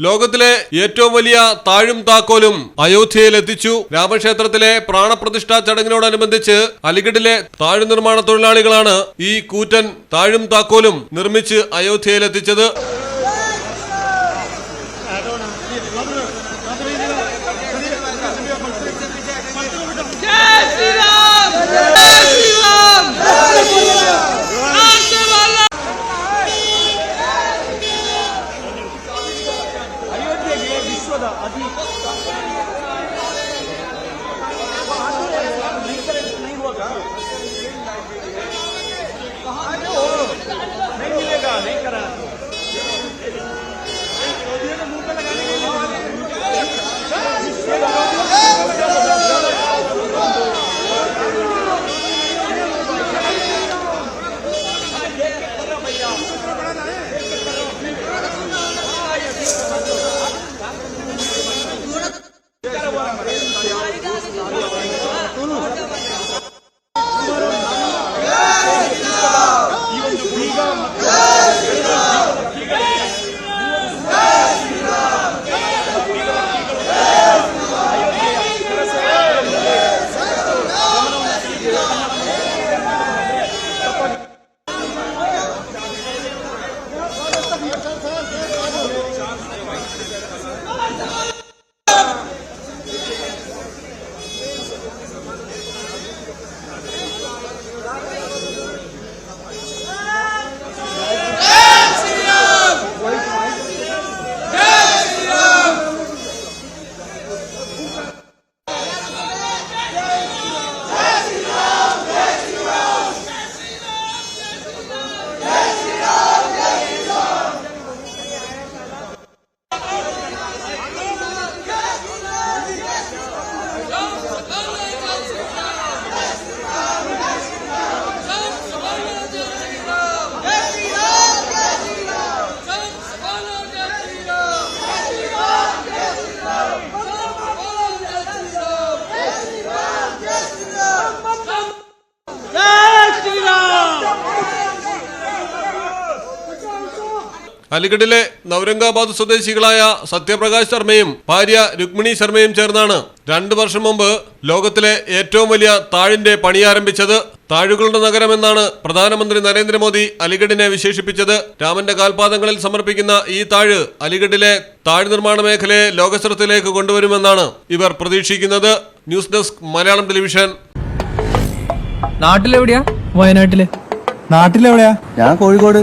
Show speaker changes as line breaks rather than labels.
ലോകത്തിലെ ഏറ്റവും വലിയ താഴും താക്കോലും അയോധ്യയിൽ എത്തിച്ചു രാമക്ഷേത്രത്തിലെ പ്രാണപ്രതിഷ്ഠാ ചടങ്ങിനോടനുബന്ധിച്ച് അലിഗഡിലെ താഴ് നിർമ്മാണ തൊഴിലാളികളാണ് ഈ കൂറ്റൻ താഴും താക്കോലും നിർമ്മിച്ച് അയോധ്യയിൽ എത്തിച്ചത്
想有。
അലിഗഡിലെ നൗരംഗാബാദ് സ്വദേശികളായ സത്യപ്രകാശ് ശർമ്മയും ഭാര്യ രുക്മിണി ശർമ്മയും ചേർന്നാണ് രണ്ടു വർഷം മുമ്പ് ലോകത്തിലെ ഏറ്റവും വലിയ താഴിന്റെ പണിയാരംഭിച്ചത് താഴുകളുടെ നഗരമെന്നാണ് പ്രധാനമന്ത്രി നരേന്ദ്രമോദി അലിഗഡിനെ വിശേഷിപ്പിച്ചത്. രാമന്റെ കാൽപാദങ്ങളിൽ സമർപ്പിക്കുന്ന ഈ താഴ് അലിഗഡിലെ താഴ് നിർമ്മാണ മേഖലയെ ലോകശ്രത്തിലേക്ക് കൊണ്ടുവരുമെന്നാണ് ഇവർ പ്രതീക്ഷിക്കുന്നത്. News desk Malayalam television.
നാട്ടിലെവിടെയാ? വയനാട്ടിൽ.
നാട്ടിലെവിടെയാ? ഞാൻ കോഴിക്കോട്.